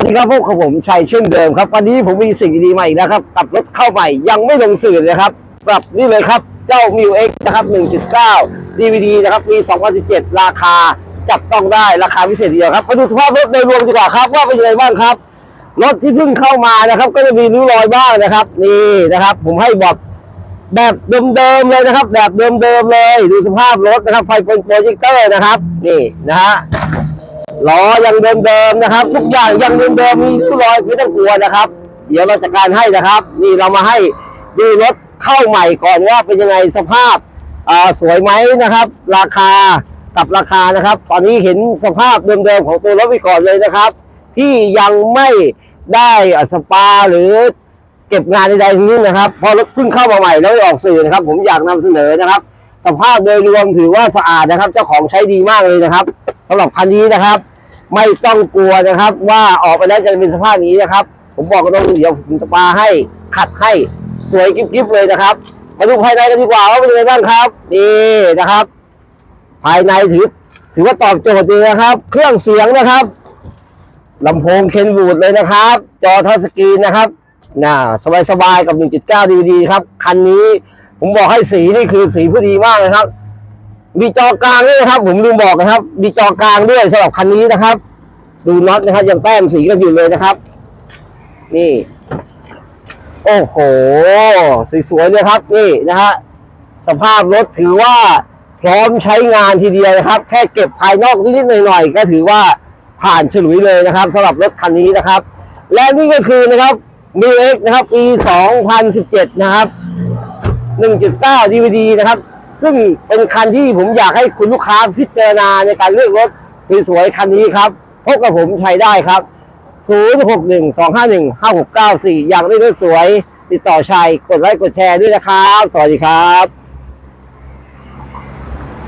สวัสดีครับพวกกับผมชัยเช่นเดิมครับ วันนี้ผมมีสิ่งดีๆมาอีกแล้วครับ กับรถเข้าใหม่ยังไม่ลงสื่อเลยครับสำหรับนี่เลยครับ เจ้า m ิว X นะครับ 1.9 DVD นะครับปี 2017 ราคาจับต้องได้ราคาพิเศษเดียวครับมาดูสภาพรถโดยรวมดีกว่าครับ ว่าเป็นยังไงบ้างครับ รถที่เพิ่งเข้ามานะครับ ก็จะมีริ้วรอยบ้างนะครับ นี่นะครับ ผมให้บอกแบบเดิมๆเลยนะครับ แบบเดิมๆเลย ดูสภาพรถนะครับ ไฟเป็นโปรเจคเตอร์นะครับ นี่นะฮะ ล้อยังเดิมๆนะครับ ทุกอย่างยังเดิมๆมีริ้วรอยไม่ต้องกลัวนะครับ เดี๋ยวเราจัดการให้นะครับ นี่เรามาให้ดูรถเข้าใหม่ก่อนว่าเป็นยังไงสภาพสวยไหมนะครับ ราคากับราคานะครับ ตอนนี้เห็นสภาพเดิมๆของตัวรถไปก่อนเลยนะครับ ที่ยังไม่ได้อสปาหรือเก็บงานใดๆทั้งนี้นะครับพอรถเพิ่งเข้ามาใหม่แล้วออกสื่อนะครับ ผมอยากนำเสนอนะครับ สภาพโดยรวมถือว่าสะอาดนะครับ เจ้าของใช้ดีมากเลยนะครับ สำหรับคันนี้นะครับ ไม่ต้องกลัวนะครับ ว่าออกไปแล้วจะเป็นสภาพนี้นะครับ ผมบอกกันตรงเดี๋ยวผมจะปาให้ขัดให้สวยกิ๊บๆเลยนะครับ มาดูภายในกันดีกว่าว่าเป็นยังไงบ้างครับนี่นะครับ ภายในถือถือว่าตอบโจทย์ดีนะครับ เครื่องเสียงนะครับลำโพงเคนบูดเลยนะครับ จอทัชสกรีนนะครับน่าสบายๆกับ 1.9 DVD ครับ คันนี้ผมบอกให้สีนี่คือสีผู้ดีมากเลยครับ มีจอกลางด้วยนะครับ ผมลืมบอกนะครับ มีจอกลางด้วยสำหรับคันนี้นะครับ ดูน็อตนะครับยังแต้มสีกันอยู่เลยนะครับ นี่ โอ้โห สวยๆเลยครับ นี่นะฮะสภาพรถถือว่าพร้อมใช้งานทีเดียวนะครับ แค่เก็บภายนอกนิดๆหน่อยๆก็ถือว่าผ่านฉลุยเลยนะครับสำหรับรถคันนี้นะครับ และนี่ก็คือนะครับ m ิว X นะครับปี 2017 นะครับ 1.9 DVD นะครับ ซึ่งเป็นคันที่ผมอยากให้คุณลูกค้าพิจารณาในการเลือกรถสวยๆคันนี้ครับ พบกับผมชัยได้ครับ 0612515694 อยากได้รถสวย ติดต่อชัยกดไลค์กดแชร์ด้วยนะครับ สวัสดีครับ